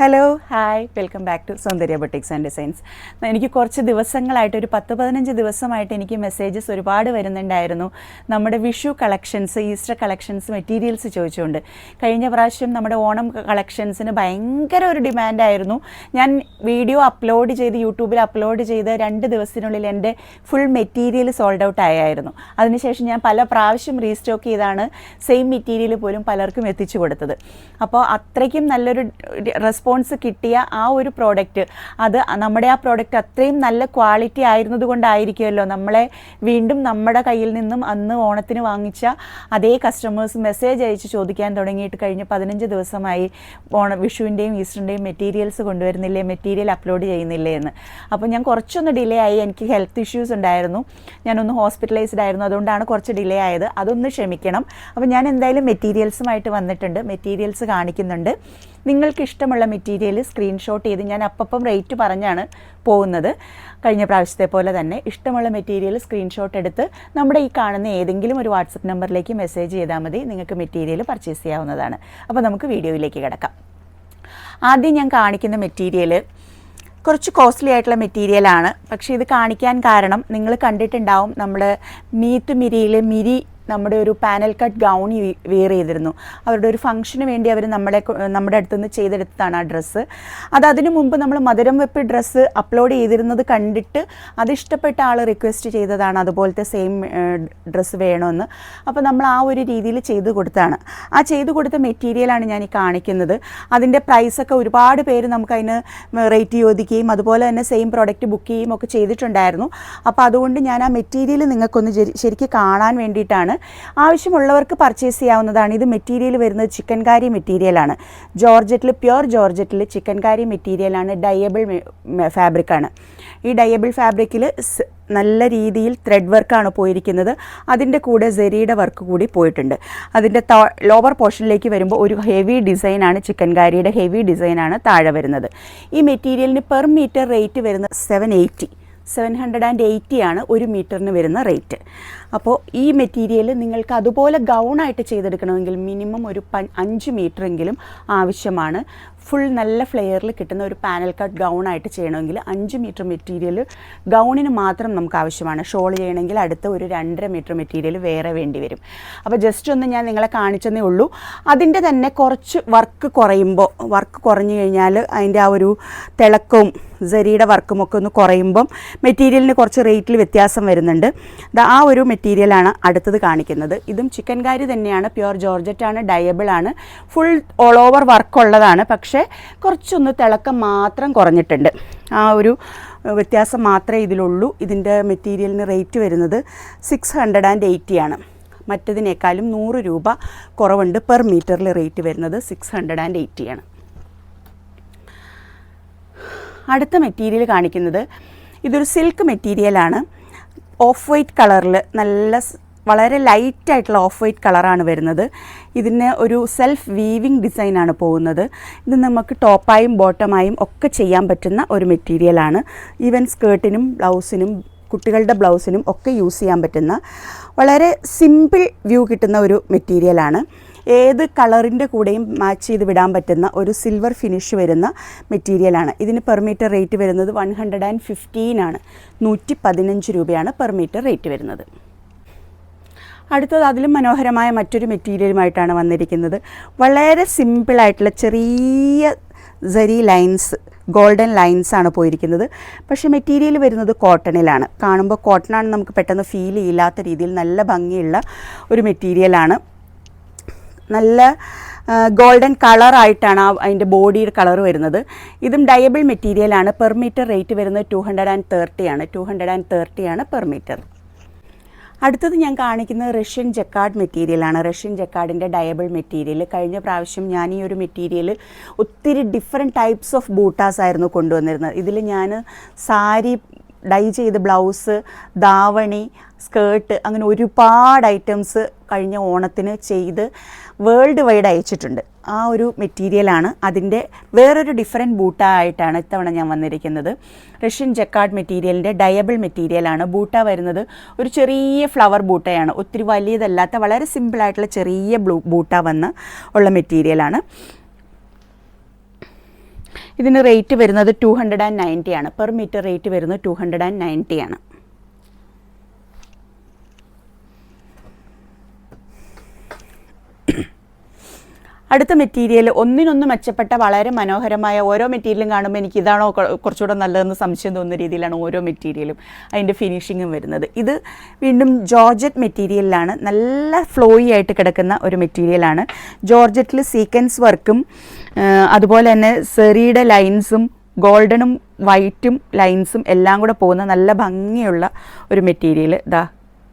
Hello hi welcome back to Soundarya boutiques and designs എനിക്ക് കുറച്ച് ദിവസങ്ങളായിട്ട് ഒരു പത്ത് പതിനഞ്ച് ദിവസമായിട്ട് എനിക്ക് മെസ്സേജസ് ഒരുപാട് വരുന്നുണ്ടായിരുന്നു. നമ്മുടെ Vishu collections Easter collections materials ചോദിച്ചുകൊണ്ട്. കഴിഞ്ഞ പ്രാവശ്യം നമ്മുടെ ഓണം കളക്ഷൻസിന് ഭയങ്കര ഒരു ഡിമാൻഡായിരുന്നു ഞാൻ വീഡിയോ അപ്ലോഡ് ചെയ്ത് യൂട്യൂബിൽ അപ്ലോഡ് ചെയ്ത് രണ്ട് ദിവസത്തിനുള്ളിൽ എന്റെ ഫുൾ മെറ്റീരിയൽ സോൾഡ് ഔട്ട് ആയായിരുന്നു. അതിനുശേഷം ഞാൻ പല പ്രാവശ്യം റീസ്റ്റോക്ക് ചെയ്താണ് സെയിം മെറ്റീരിയൽ പോലും പലർക്കും എത്തിച്ചു കൊടുത്തത്. അപ്പോൾ അത്രയ്ക്കും നല്ലൊരു റെസ്പോൺസ് കിട്ടിയ ആ ഒരു പ്രോഡക്റ്റ് അത് നമ്മുടെ ആ പ്രോഡക്റ്റ് അത്രയും നല്ല ക്വാളിറ്റി ആയിരുന്നത് കൊണ്ടായിരിക്കുമല്ലോ നമ്മളെ വീണ്ടും നമ്മുടെ കയ്യിൽ നിന്നും അന്ന് ഓണത്തിന് വാങ്ങിച്ച അതേ കസ്റ്റമേഴ്സ് മെസ്സേജ് അയച്ച് ചോദിക്കാൻ തുടങ്ങിയിട്ട് കഴിഞ്ഞ പതിനഞ്ച് ദിവസമായി ഓണ വിഷുവിന്റെയും ഈസ്റ്ററിന്റെയും മെറ്റീരിയൽസ് കൊണ്ടുവരുന്നില്ലേ മെറ്റീരിയൽ അപ്ലോഡ് ചെയ്യുന്നില്ലേ എന്ന്. അപ്പോൾ ഞാൻ കുറച്ചൊന്ന് ഡിലേ ആയി. എനിക്ക് ഹെൽത്ത് ഇഷ്യൂസ് ഉണ്ടായിരുന്നു. ഞാനൊന്ന് ഹോസ്പിറ്റലൈസ്ഡ് ആയിരുന്നു. അതുകൊണ്ടാണ് കുറച്ച് ഡിലേ ആയത്. അതൊന്ന് ക്ഷമിക്കണം. അപ്പോൾ ഞാൻ എന്തായാലും മെറ്റീരിയൽസുമായിട്ട് വന്നിട്ടുണ്ട്. മെറ്റീരിയൽസ് കാണിക്കുന്നുണ്ട്. നിങ്ങൾക്ക് ഇഷ്ടമുള്ള മെറ്റീരിയൽ സ്ക്രീൻഷോട്ട് ചെയ്ത് ഞാൻ അപ്പം റേറ്റ് പറഞ്ഞാണ് പോകുന്നത്. കഴിഞ്ഞ പ്രാവശ്യത്തെ പോലെ തന്നെ ഇഷ്ടമുള്ള മെറ്റീരിയൽ സ്ക്രീൻഷോട്ട് എടുത്ത് നമ്മുടെ ഈ കാണുന്ന ഏതെങ്കിലും ഒരു വാട്സപ്പ് നമ്പറിലേക്ക് മെസ്സേജ് ചെയ്താൽ മതി. നിങ്ങൾക്ക് മെറ്റീരിയൽ പർച്ചേസ് ചെയ്യാവുന്നതാണ്. അപ്പോൾ നമുക്ക് വീഡിയോയിലേക്ക് കിടക്കാം. ആദ്യം ഞാൻ കാണിക്കുന്ന മെറ്റീരിയൽ കുറച്ച് കോസ്റ്റ്ലി ആയിട്ടുള്ള മെറ്റീരിയലാണ് പക്ഷേ ഇത് കാണിക്കാൻ കാരണം നിങ്ങൾ കണ്ടിട്ടുണ്ടാവും നമ്മൾ മീത്ത് മിരിയിൽ മിരി നമ്മുടെ ഒരു പാനൽ കട്ട് ഗൗൺ വെയർ ചെയ്തിരുന്നു. അവരുടെ ഒരു ഫംഗ്ഷന് വേണ്ടി അവർ നമ്മളെ നമ്മുടെ അടുത്തുനിന്ന് ചെയ്തെടുത്തതാണ് ആ ഡ്രസ്സ് അത് അതിനു മുമ്പ് നമ്മൾ മധുരം വെപ്പ് ഡ്രസ്സ് അപ്ലോഡ് ചെയ്തിരുന്നത് കണ്ടിട്ട് അത് ഇഷ്ടപ്പെട്ട ആൾ റിക്വസ്റ്റ് ചെയ്തതാണ് അതുപോലത്തെ സെയിം ഡ്രസ്സ് വേണമെന്ന് അപ്പോൾ നമ്മൾ ആ ഒരു രീതിയിൽ ചെയ്ത് കൊടുത്താണ് ആ ചെയ്ത് കൊടുത്ത മെറ്റീരിയലാണ് ഞാൻ ഈ കാണിക്കുന്നത്. അതിന്റെ പ്രൈസൊക്കെ ഒരുപാട് പേര് നമുക്കതിന് റേറ്റ് ചോദിക്കുകയും അതുപോലെ തന്നെ സെയിം പ്രോഡക്റ്റ് ബുക്ക് ചെയ്യുകയും ഒക്കെ ചെയ്തിട്ടുണ്ടായിരുന്നു. അപ്പോൾ അതുകൊണ്ട് ഞാൻ ആ മെറ്റീരിയൽ നിങ്ങൾക്കൊന്ന് ശരിക്കും ശരിക്ക് കാണാൻ വേണ്ടിയിട്ടാണ് ആവശ്യമുള്ളവർക്ക് പർച്ചേസ് ചെയ്യാവുന്നതാണ്. ഇത് മെറ്റീരിയൽ വരുന്നത് ചിക്കൻ കാരി മെറ്റീരിയലാണ് ജോർജറ്റിൽ പ്യുർ ജോർജറ്റിൽ ചിക്കൻ കാരി മെറ്റീരിയലാണ് ഡയബിൾ ഫാബ്രിക്കാണ് ഈ ഡയബിൾ ഫാബ്രിക്കിൽ നല്ല രീതിയിൽ ത്രെഡ് വർക്കാണ് പോയിരിക്കുന്നത്. അതിന്റെ കൂടെ സെരിയുടെ വർക്ക് കൂടി പോയിട്ടുണ്ട്. അതിന്റെ ലോവർ പോർഷനിലേക്ക് വരുമ്പോൾ ഒരു ഹെവി ഡിസൈനാണ് ചിക്കൻകാരിയുടെ ഹെവി ഡിസൈനാണ് താഴെ വരുന്നത്. ഈ മെറ്റീരിയലിന് പെർ മീറ്റർ റേറ്റ് വരുന്നത് seven eighty seven hundred and eighty ആണ് ഒരു മീറ്ററിന് വരുന്ന റേറ്റ്. അപ്പോൾ ഈ മെറ്റീരിയൽ നിങ്ങൾക്ക് അതുപോലെ ഗൗണായിട്ട് ചെയ്തെടുക്കണമെങ്കിൽ മിനിമം ഒരു പ അഞ്ച് മീറ്ററെങ്കിലും ആവശ്യമാണ്. ഫുൾ നല്ല ഫ്ലെയറിൽ കിട്ടുന്ന ഒരു പാനൽ കട്ട് ഗൗണായിട്ട് ചെയ്യണമെങ്കിൽ അഞ്ച് മീറ്റർ മെറ്റീരിയൽ ഗൗണിന് മാത്രം നമുക്ക് ആവശ്യമാണ്. ഷോൾ ചെയ്യണമെങ്കിൽ അടുത്ത ഒരു രണ്ടര മീറ്റർ മെറ്റീരിയൽ വേറെ വേണ്ടി വരും. അപ്പോൾ ജസ്റ്റ് ഒന്ന് ഞാൻ നിങ്ങളെ കാണിച്ചതേ ഉള്ളൂ. അതിന്റെ തന്നെ കുറച്ച് വർക്ക് കുറയുമ്പോൾ വർക്ക് കുറഞ്ഞു കഴിഞ്ഞാൽ അതിന്റെ ആ ഒരു തിളക്കവും സരിയുടെ വർക്കും ഒക്കെ ഒന്ന് കുറയുമ്പം മെറ്റീരിയലിന് കുറച്ച് റേറ്റിൽ വ്യത്യാസം വരുന്നുണ്ട്. ആ ഒരു മെറ്റീരിയലാണ് അടുത്തത് കാണിക്കുന്നത്. ഇതും ചിക്കൻകാരി തന്നെയാണ് പ്യുവർ ജോർജറ്റ് ആണ് ഡയബിൾ ആണ്. ഫുൾ ഓൾ ഓവർ വർക്ക് ഉള്ളതാണ് പക്ഷേ കുറച്ചൊന്ന് തിളക്കം മാത്രം കുറഞ്ഞിട്ടുണ്ട്. ആ ഒരു വ്യത്യാസം മാത്രമേ ഇതിലുള്ളൂ. ഇതിന്റെ മെറ്റീരിയലിന് റേറ്റ് വരുന്നത് സിക്സ് ഹൺഡ്രഡ് ആൻഡ് എയ്റ്റി ആണ്. മറ്റതിനേക്കാളും നൂറ് രൂപ കുറവുണ്ട് പെർ മീറ്ററിൽ റേറ്റ് വരുന്നത് സിക്സ് ഹൺഡ്രഡ് ആൻഡ് എയ്റ്റി ആണ് അടുത്ത മെറ്റീരിയൽ കാണിക്കുന്നത് ഇതൊരു സിൽക്ക് മെറ്റീരിയലാണ് ഓഫ് വൈറ്റ് കളറിൽ നല്ല വളരെ ലൈറ്റ് ആയിട്ടുള്ള ഓഫ് വൈറ്റ് കളറാണ് വരുന്നത്. ഇതിന് ഒരു സെൽഫ് വീവിങ് ഡിസൈനാണ് പോകുന്നത്. ഇത് നമുക്ക് ടോപ്പായും ബോട്ടമായും ഒക്കെ ചെയ്യാൻ പറ്റുന്ന ഒരു മെറ്റീരിയലാണ് ഈവൻ സ്കേർട്ടിനും ബ്ലൗസിനും കുട്ടികളുടെ ബ്ലൗസിനും ഒക്കെ യൂസ് ചെയ്യാൻ പറ്റുന്ന വളരെ സിമ്പിൾ വ്യൂ കിട്ടുന്ന ഒരു മെറ്റീരിയലാണ് ഏത് കളറിന്റെ കൂടെയും മാച്ച് ചെയ്ത് വിടാൻ പറ്റുന്ന ഒരു സിൽവർ ഫിനിഷ് വരുന്ന മെറ്റീരിയലാണ്. ഇതിന് പെർ മീറ്റർ റേറ്റ് വരുന്നത് വൺ ഹൺഡ്രഡ് ആൻഡ് ഫിഫ്റ്റീൻ ആണ്. നൂറ്റി പതിനഞ്ച് രൂപയാണ് പെർ മീറ്റർ റേറ്റ് വരുന്നത്. അടുത്തത് അതിലും മനോഹരമായ മറ്റൊരു മെറ്റീരിയലുമായിട്ടാണ് വന്നിരിക്കുന്നത്. വളരെ സിമ്പിളായിട്ടുള്ള ചെറിയ സരി ലൈൻസ് ഗോൾഡൻ ലൈൻസ് ആണ് പോയിരിക്കുന്നത്. പക്ഷേ മെറ്റീരിയൽ വരുന്നത് കോട്ടണിലാണ്. കാണുമ്പോൾ കോട്ടണാണ് നമുക്ക് പെട്ടെന്ന് ഫീൽ ചെയ്യില്ലാത്ത രീതിയിൽ നല്ല ഭംഗിയുള്ള ഒരു മെറ്റീരിയലാണ്. നല്ല ഗോൾഡൻ കളറായിട്ടാണ് അതിന്റെ ബോഡിയുടെ കളർ വരുന്നത്. ഇതും ഡയബിൾ മെറ്റീരിയലാണ് പെർ മീറ്റർ റേറ്റ് വരുന്നത് ടു ഹൺഡ്രഡ് ആൻഡ് തേർട്ടി ആണ്. ടു ഹൺഡ്രഡ് ആൻഡ് തേർട്ടി ആണ് പെർ മീറ്റർ അടുത്തത് ഞാൻ കാണിക്കുന്നത് റഷ്യൻ ജക്കാർഡ് മെറ്റീരിയലാണ് റഷ്യൻ ജക്കാർഡിന്റെ ഡയബിൾ മെറ്റീരിയൽ കഴിഞ്ഞ പ്രാവശ്യം ഞാൻ ഈ ഒരു മെറ്റീരിയൽ ഒത്തിരി ഡിഫറെന്റ് ടൈപ്സ് ഓഫ് ബൂട്ടാസ് ആയിരുന്നു കൊണ്ടുവന്നിരുന്നത്. ഇതിൽ ഞാൻ സാരി ഡൈ ചെയ്ത് ബ്ലൗസ് ദാവണി സ്കേർട്ട് അങ്ങനെ ഒരുപാട് ഐറ്റംസ് കഴിഞ്ഞ ഓണത്തിന് ചെയ്ത് വേൾഡ് വൈഡ് അയച്ചിട്ടുണ്ട്. ആ ഒരു മെറ്റീരിയലാണ് അതിന്റെ വേറൊരു ഡിഫറെന്റ് ബൂട്ടായിട്ടാണ് ഇത്തവണ ഞാൻ വന്നിരിക്കുന്നത്. റഷ്യൻ ജക്കാർഡ് മെറ്റീരിയലിന്റെ ഡയബിൾ മെറ്റീരിയലാണ് ബൂട്ട വരുന്നത് ഒരു ചെറിയ ഫ്ലവർ ബൂട്ടയാണ്. ഒത്തിരി വലിയതല്ലാത്ത വളരെ സിമ്പിളായിട്ടുള്ള ചെറിയ ബ്ലൂ ബൂട്ട വന്ന് ഉള്ള മെറ്റീരിയലാണ് ഇതിന് റേറ്റ് വരുന്നത് ടു ഹൺഡ്രഡ് ആൻഡ് നയന്റി ആണ്. പെർ മീറ്റർ റേറ്റ് വരുന്നത് ടു ഹൺഡ്രഡ് ആൻഡ് നയന്റി ആണ്. അടുത്ത മെറ്റീരിയൽ ഒന്നിനൊന്ന് മെച്ചപ്പെട്ട വളരെ മനോഹരമായ ഓരോ മെറ്റീരിയലും കാണുമ്പോൾ എനിക്ക് ഇതാണോ കുറച്ചുകൂടെ നല്ലതെന്ന് സംശയം തോന്നുന്ന രീതിയിലാണ് ഓരോ മെറ്റീരിയലും അതിന്റെ ഫിനിഷിങ്ങും വരുന്നത്. ഇത് വീണ്ടും ജോർജറ്റ് മെറ്റീരിയലിലാണ് നല്ല ഫ്ലോയി ആയിട്ട് കിടക്കുന്ന ഒരു മെറ്റീരിയലാണ് ജോർജറ്റിൽ സീക്വൻസ് വർക്കും അതുപോലെ തന്നെ സെറിയുടെ ലൈൻസും ഗോൾഡനും വൈറ്റും ലൈൻസും എല്ലാം കൂടെ പോകുന്ന നല്ല ഭംഗിയുള്ള ഒരു മെറ്റീരിയൽ ഇതാ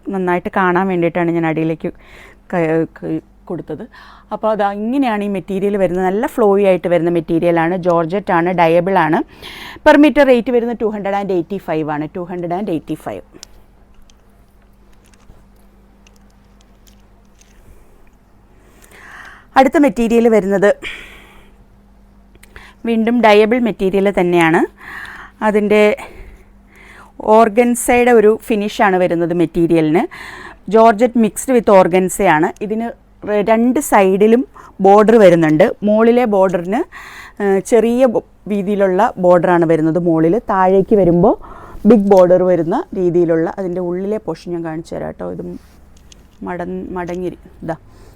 നന്നായിട്ട് കാണാൻ വേണ്ടിയിട്ടാണ് ഞാൻ അടിയിലേക്ക് കൊടുത്തത്. അപ്പോൾ അത് ഇങ്ങനെയാണ് ഈ മെറ്റീരിയൽ വരുന്നത്. നല്ല ഫ്ലോയി ആയിട്ട് വരുന്ന മെറ്റീരിയലാണ് ജോർജറ്റ് ആണ്. ഡയബിൾ ആണ്. പെർ മീറ്റർ റേറ്റ് വരുന്നത് two hundred and eighty five ആണ്. Two hundred and eighty five അടുത്ത മെറ്റീരിയൽ വരുന്നത് വീണ്ടും ഡയബിൾ മെറ്റീരിയൽ തന്നെയാണ്. അതിന്റെ ഓർഗൻസയുടെ ഒരു ഫിനിഷാണ് വരുന്നത് മെറ്റീരിയലിന് ജോർജറ്റ് മിക്സ്ഡ് വിത്ത് ഓർഗൻസയാണ് ഇതിന് രണ്ട് സൈഡിലും ബോർഡർ വരുന്നുണ്ട്. മുകളിലെ ബോർഡറിന് ചെറിയ രീതിയിലുള്ള ബോർഡറാണ് വരുന്നത് മുകളിൽ താഴേക്ക് വരുമ്പോൾ ബിഗ് ബോർഡർ വരുന്ന രീതിയിലുള്ള അതിന്റെ ഉള്ളിലെ പോർഷൻ ഞാൻ കാണിച്ചു തരാം കേട്ടോ. ഇത് മട മടങ്ങി ഇതാ.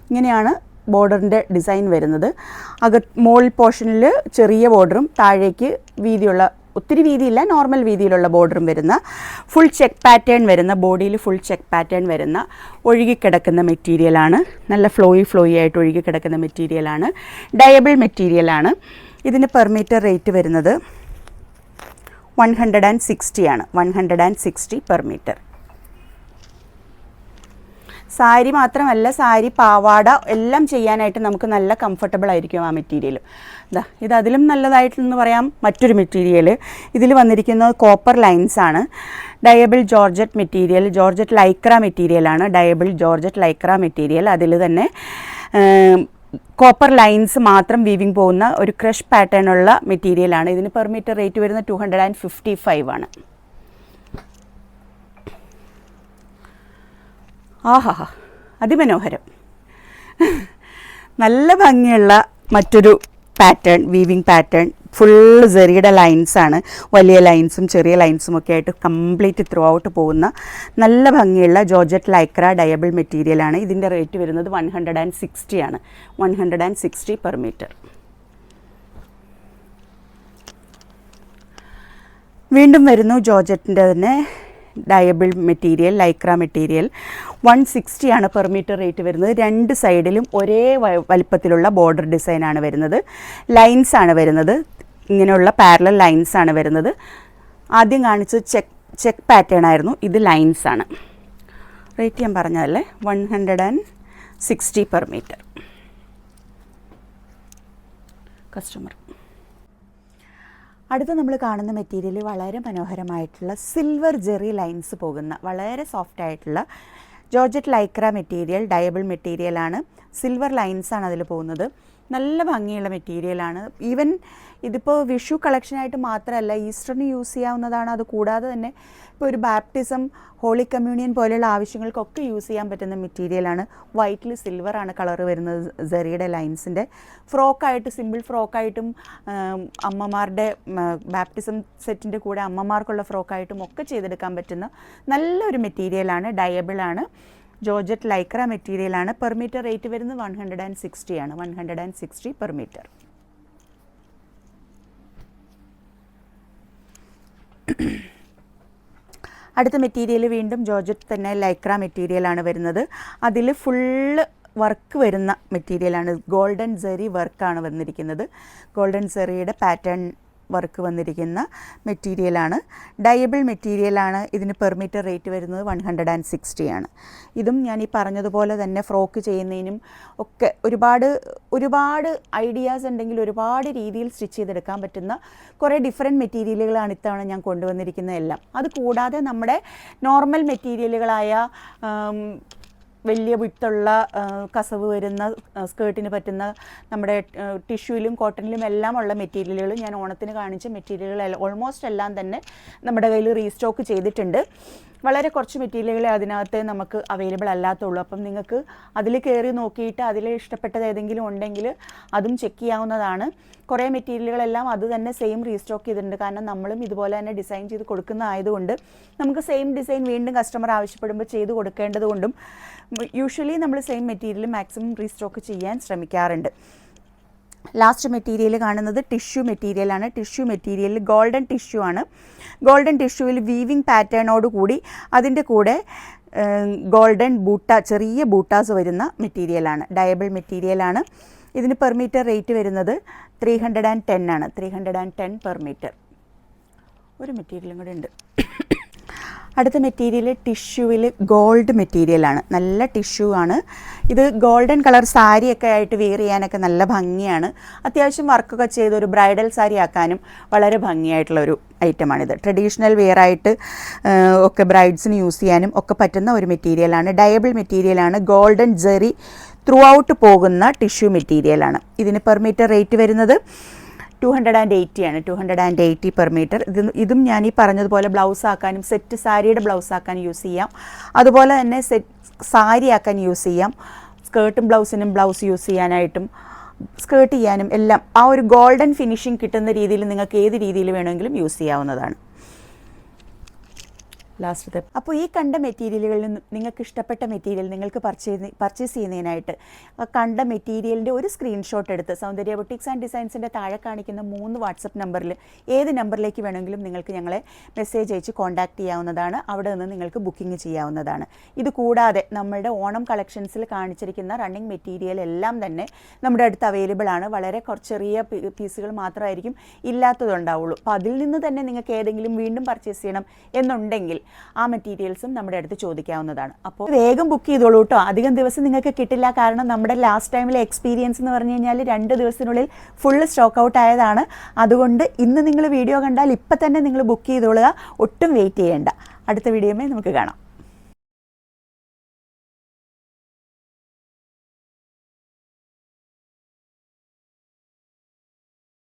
ഇങ്ങനെയാണ് ബോർഡറിന്റെ ഡിസൈൻ വരുന്നത്. അക മോൾ പോർഷനിൽ ചെറിയ ബോർഡറും താഴേക്ക് വീതിയുള്ള ഒത്തിരി വീതിയില്ല നോർമൽ വീതിയിലുള്ള ബോർഡറും വരുന്ന ഫുൾ ചെക്ക് പാറ്റേൺ വരുന്ന ബോഡിയിൽ ഫുൾ ചെക്ക് പാറ്റേൺ വരുന്ന ഒഴുകിക്കിടക്കുന്ന മെറ്റീരിയലാണ് നല്ല ഫ്ലോയി ഫ്ലോയി ആയിട്ട് ഒഴുകിക്കിടക്കുന്ന മെറ്റീരിയലാണ് ഡയബിൾ മെറ്റീരിയലാണ് ഇതിന് പെർ മീറ്റർ റേറ്റ് വരുന്നത് വൺ ഹൺഡ്രഡ് ആൻഡ് സിക്സ്റ്റി ആണ്. One hundred and sixty per metre sari മാത്രമല്ല സാരി പാവാട എല്ലാം ചെയ്യാനായിട്ട് നമുക്ക് നല്ല കംഫർട്ടബിൾ ആയിരിക്കും ആ മെറ്റീരിയൽ ഇതാ ഇത് അതിലും നല്ലതായിട്ടെന്ന് പറയാം മറ്റൊരു മെറ്റീരിയൽ ഇതിൽ വന്നിരിക്കുന്നത് കോപ്പർ ലൈൻസ് ആണ്. Dyeable georgette material georgette Lycra മെറ്റീരിയലാണ് ഡയബിൾ ജോർജറ്റ് ലൈക്ര മെറ്റീരിയൽ അതിൽ തന്നെ കോപ്പർ ലൈൻസ് മാത്രം വീവിങ് പോകുന്ന ഒരു ക്രഷ് പാറ്റേൺ ഉള്ള മെറ്റീരിയലാണ് ഇതിന് പെർ മീറ്റർ റേറ്റ് വരുന്നത് two hundred and fifty five ആണ്. ആഹാ അതിമനോഹരം. നല്ല ഭംഗിയുള്ള മറ്റൊരു പാറ്റേൺ വീവിങ് പാറ്റേൺ ഫുൾ ജെറിയുടെ ലൈൻസാണ് വലിയ ലൈൻസും ചെറിയ ലൈൻസും ഒക്കെ ആയിട്ട് കംപ്ലീറ്റ് ത്രൂ ഔട്ട് പോകുന്ന നല്ല ഭംഗിയുള്ള ജോർജറ്റ് ലൈക്ര ഡയബിൾ മെറ്റീരിയലാണ് ഇതിന്റെ റേറ്റ് വരുന്നത് വൺ ഹൺഡ്രഡ് ആൻഡ് സിക്സ്റ്റി ആണ്. One hundred and sixty per metre വീണ്ടും വരുന്നു ജോർജറ്റിന്റെ തന്നെ dyeable material Lycra material one സിക്സ്റ്റിയാണ് per metre rate വരുന്നത്. രണ്ട് സൈഡിലും ഒരേ വലിപ്പത്തിലുള്ള ബോർഡർ ഡിസൈനാണ് വരുന്നത്. ലൈൻസ് ആണ് വരുന്നത്. ഇങ്ങനെയുള്ള പാരലൽ ലൈൻസ് ആണ് വരുന്നത്. ആദ്യം കാണിച്ചത് ചെക്ക് ചെക്ക് പാറ്റേൺ ആയിരുന്നു. ഇത് ലൈൻസ് ആണ്. റേറ്റ് ഞാൻ പറഞ്ഞതല്ലേ? One hundred and sixty per metre customer അടുത്ത നമ്മൾ കാണുന്ന മെറ്റീരിയൽ വളരെ മനോഹരമായിട്ടുള്ള സിൽവർ ജെറി ലൈൻസ് പോകുന്ന വളരെ സോഫ്റ്റ് ആയിട്ടുള്ള ജോർജറ്റ് ലൈക്ര മെറ്റീരിയൽ ഡയബിൾ മെറ്റീരിയലാണ് സിൽവർ ലൈൻസാണ് അതിൽ പോകുന്നത്. നല്ല ഭംഗിയുള്ള മെറ്റീരിയലാണ് ഈവൻ ഇതിപ്പോൾ വിഷു കളക്ഷനായിട്ട് മാത്രമല്ല ഈസ്റ്ററിന് യൂസ് ചെയ്യാവുന്നതാണ്. അത് കൂടാതെ തന്നെ ഇപ്പോൾ ഒരു ബാപ്റ്റിസം ഹോളി കമ്മ്യൂണിയൻ പോലെയുള്ള ആവശ്യങ്ങൾക്കൊക്കെ യൂസ് ചെയ്യാൻ പറ്റുന്ന മെറ്റീരിയലാണ് വൈറ്റിൽ സിൽവറാണ് കളർ വരുന്നത് സെറിയുടെ ലൈൻസിന്റെ ഫ്രോക്കായിട്ട് സിമ്പിൾ ഫ്രോക്കായിട്ടും അമ്മമാരുടെ ബാപ്റ്റിസം സെറ്റിന്റെ കൂടെ അമ്മമാർക്കുള്ള ഫ്രോക്കായിട്ടും ഒക്കെ ചെയ്തെടുക്കാൻ പറ്റുന്ന നല്ലൊരു മെറ്റീരിയലാണ് ഡയബിളാണ് ജോർജറ്റ് ലൈക്ര മെറ്റീരിയലാണ്. പെർ മീറ്റർ റേറ്റ് വരുന്നത് വൺ ഹൺഡ്രഡ് ആൻഡ് സിക്സ്റ്റി ആണ്. One hundred and sixty per metre. അടുത്ത മെറ്റീരിയൽ വീണ്ടും ജോർജറ്റ് തന്നെ ലൈക്ര മെറ്റീരിയലാണ് വരുന്നത്. അതിൽ ഫുള്ള് വർക്ക് വരുന്ന മെറ്റീരിയലാണ് ഗോൾഡൻ സെറി വർക്കാണ് വന്നിരിക്കുന്നത്. ഗോൾഡൻ സെറിയുടെ പാറ്റേൺ വർക്ക് വന്നിരിക്കുന്ന മെറ്റീരിയലാണ്. ഡയബിൾ മെറ്റീരിയലാണ്. ഇതിന് പെർ മീറ്റർ റേറ്റ് വരുന്നത് വൺ ഹൺഡ്രഡ് ആൻഡ് സിക്സ്റ്റി ആണ്. ഇതും ഞാൻ ഈ പറഞ്ഞതുപോലെ തന്നെ ഫ്രോക്ക് ചെയ്യുന്നതിനും ഒക്കെ ഒരുപാട് ഒരുപാട് ഐഡിയാസ് ഉണ്ടെങ്കിൽ ഒരുപാട് രീതിയിൽ സ്റ്റിച്ച് ചെയ്തെടുക്കാൻ പറ്റുന്ന കുറേ ഡിഫറെന്റ് മെറ്റീരിയലുകളാണ് ഇത്തവണ ഞാൻ കൊണ്ടുവന്നിരിക്കുന്നത് എല്ലാം. അത് കൂടാതെ നമ്മുടെ നോർമൽ മെറ്റീരിയലുകളായ വലിയ വിട്ടുള്ള കസവ് വരുന്ന സ്കേർട്ടിന് പറ്റുന്ന നമ്മുടെ ടിഷ്യൂലും കോട്ടണിലും എല്ലാം ഉള്ള മെറ്റീരിയലുകൾ ഞാൻ ഓണത്തിന് കാണിച്ച മെറ്റീരിയലുകൾ ഓൾമോസ്റ്റ് എല്ലാം തന്നെ നമ്മുടെ കയ്യിൽ റീസ്റ്റോക്ക് ചെയ്തിട്ടുണ്ട്. വളരെ കുറച്ച് മെറ്റീരിയലുകളെ അതിനകത്ത് നമുക്ക് അവൈലബിൾ അല്ലാത്തുള്ളൂ. അപ്പം നിങ്ങൾക്ക് അതിൽ കയറി നോക്കിയിട്ട് അതിൽ ഇഷ്ടപ്പെട്ടത് ഏതെങ്കിലും ഉണ്ടെങ്കിൽ അതും ചെക്ക് ചെയ്യാവുന്നതാണ്. കുറേ മെറ്റീരിയലുകളെല്ലാം അത് തന്നെ സെയിം റീസ്റ്റോക്ക് ചെയ്തിട്ടുണ്ട്. കാരണം നമ്മളും ഇതുപോലെ തന്നെ ഡിസൈൻ ചെയ്ത് കൊടുക്കുന്നതായതുകൊണ്ട് നമുക്ക് സെയിം ഡിസൈൻ വീണ്ടും കസ്റ്റമർ ആവശ്യപ്പെടുമ്പോൾ ചെയ്ത് കൊടുക്കേണ്ടതുകൊണ്ടും യൂഷ്വലി നമ്മൾ സെയിം മെറ്റീരിയൽ മാക്സിമം റീസ്റ്റോക്ക് ചെയ്യാൻ ശ്രമിക്കാറുണ്ട്. ലാസ്റ്റ് മെറ്റീരിയൽ കാണുന്നത് ടിഷ്യൂ മെറ്റീരിയലാണ് ടിഷ്യൂ മെറ്റീരിയൽ ഗോൾഡൻ ടിഷ്യൂ ആണ്. ഗോൾഡൻ ടിഷ്യൂവിൽ വീവിംഗ് പാറ്റേണോട് കൂടി അതിന്റെ കൂടെ ഗോൾഡൻ ബൂട്ട ചെറിയ ബൂട്ടാസ് വരുന്ന മെറ്റീരിയലാണ് ഡയബിൾ മെറ്റീരിയലാണ് ഇതിന് പെർ മീറ്റർ റേറ്റ് വരുന്നത് ത്രീ ഹൺഡ്രഡ് ആൻഡ് ടെൻ ആണ്. Three hundred and ten per metre ഒരു മെറ്റീരിയലും കൂടെ ഉണ്ട്. അടുത്ത മെറ്റീരിയൽ ടിഷ്യൂവിൽ ഗോൾഡ് മെറ്റീരിയലാണ് നല്ല ടിഷ്യൂ ആണ്. ഇത് ഗോൾഡൻ കളർ സാരിയൊക്കെ ആയിട്ട് വെയർ ചെയ്യാനൊക്കെ നല്ല ഭംഗിയാണ്. അത്യാവശ്യം വർക്കൊക്കെ ചെയ്ത് ഒരു ബ്രൈഡൽ സാരി ആക്കാനും വളരെ ഭംഗിയായിട്ടുള്ള ഒരു ഐറ്റമാണിത് ട്രഡീഷണൽ വെയർ ആയിട്ട് ഒക്കെ ബ്രൈഡ്സിന് യൂസ് ചെയ്യാനും ഒക്കെ പറ്റുന്ന ഒരു മെറ്റീരിയലാണ് ഡയബിൾ മെറ്റീരിയലാണ് ഗോൾഡൻ ജെറി ത്രൂ ഔട്ട് പോകുന്ന ടിഷ്യൂ മെറ്റീരിയലാണ് ഇതിന് പെർ മീറ്റർ റേറ്റ് വരുന്നത് ടു ഹൺഡ്രഡ് ആൻഡ് എയ്റ്റി ആണ്. Two hundred and eighty per metre ഇത് ഇതും ഞാൻ ഈ പറഞ്ഞതുപോലെ ബ്ലൗസ് ആക്കാനും സെറ്റ് സാരിയുടെ ബ്ലൗസ് ആക്കാൻ യൂസ് ചെയ്യാം. അതുപോലെ തന്നെ സെറ്റ് സാരി ആക്കാൻ യൂസ് ചെയ്യാം. സ്കേർട്ടും ബ്ലൗസിനും ബ്ലൗസ് യൂസ് ചെയ്യാനായിട്ടും സ്കേർട്ട് ചെയ്യാനും എല്ലാം ആ ഒരു ഗോൾഡൻ ഫിനിഷിംഗ് കിട്ടുന്ന രീതിയിൽ നിങ്ങൾക്ക് ഏത് രീതിയിൽ വേണമെങ്കിലും യൂസ് ചെയ്യാവുന്നതാണ്. ലാസ്റ്റത്തെ അപ്പോൾ ഈ കണ്ട മെറ്റീരിയലുകളിൽ നിന്ന് നിങ്ങൾക്ക് ഇഷ്ടപ്പെട്ട മെറ്റീരിയൽ നിങ്ങൾക്ക് പർച്ചേസ് പർച്ചേസ് ചെയ്യുന്നതിനായിട്ട് കണ്ട മെറ്റീരിയലിന്റെ ഒരു സ്ക്രീൻഷോട്ട് എടുത്ത് സൗന്ദര്യ ബൊട്ടിക്സ് ആൻഡ് ഡിസൈൻസിന്റെ താഴെ കാണിക്കുന്ന മൂന്ന് വാട്സപ്പ് നമ്പറിൽ ഏത് നമ്പറിലേക്ക് വേണമെങ്കിലും നിങ്ങൾക്ക് ഞങ്ങളെ മെസ്സേജ് അയച്ച് കോൺടാക്ട് ചെയ്യാവുന്നതാണ്. അവിടെ നിന്ന് നിങ്ങൾക്ക് ബുക്കിംഗ് ചെയ്യാവുന്നതാണ്. ഇത് കൂടാതെ നമ്മുടെ ഓണം കളക്ഷൻസിൽ കാണിച്ചിരിക്കുന്ന റണ്ണിങ് മെറ്റീരിയൽ എല്ലാം തന്നെ നമ്മുടെ അടുത്ത് അവൈലബിൾ ആണ്. വളരെ കുറച്ച് ചെറിയ പീസുകൾ മാത്രമായിരിക്കും ഇല്ലാത്തതുണ്ടാവുള്ളൂ. അപ്പോൾ അതിൽ നിന്ന് തന്നെ നിങ്ങൾക്ക് ഏതെങ്കിലും വീണ്ടും പർച്ചേസ് ചെയ്യണം എന്നുണ്ടെങ്കിൽ ആ മെറ്റീരിയൽസും നമ്മുടെ അടുത്ത് ചോദിക്കാവുന്നതാണ്. അപ്പോൾ വേഗം ബുക്ക് ചെയ്തോളൂ കേട്ടോ അധികം ദിവസം നിങ്ങൾക്ക് കിട്ടില്ല. കാരണം നമ്മുടെ ലാസ്റ്റ് ടൈമിലെ എക്സ്പീരിയൻസ് എന്ന് പറഞ്ഞു കഴിഞ്ഞാൽ രണ്ട് ദിവസത്തിനുള്ളിൽ ഫുള്ള് സ്റ്റോക്ക് ഔട്ട് ആയതാണ്. അതുകൊണ്ട് ഇന്ന് നിങ്ങൾ വീഡിയോ കണ്ടാൽ ഇപ്പം തന്നെ നിങ്ങൾ ബുക്ക് ചെയ്തോളുക. ഒട്ടും വെയിറ്റ് ചെയ്യേണ്ട. അടുത്ത വീഡിയോമേ നമുക്ക് കാണാം.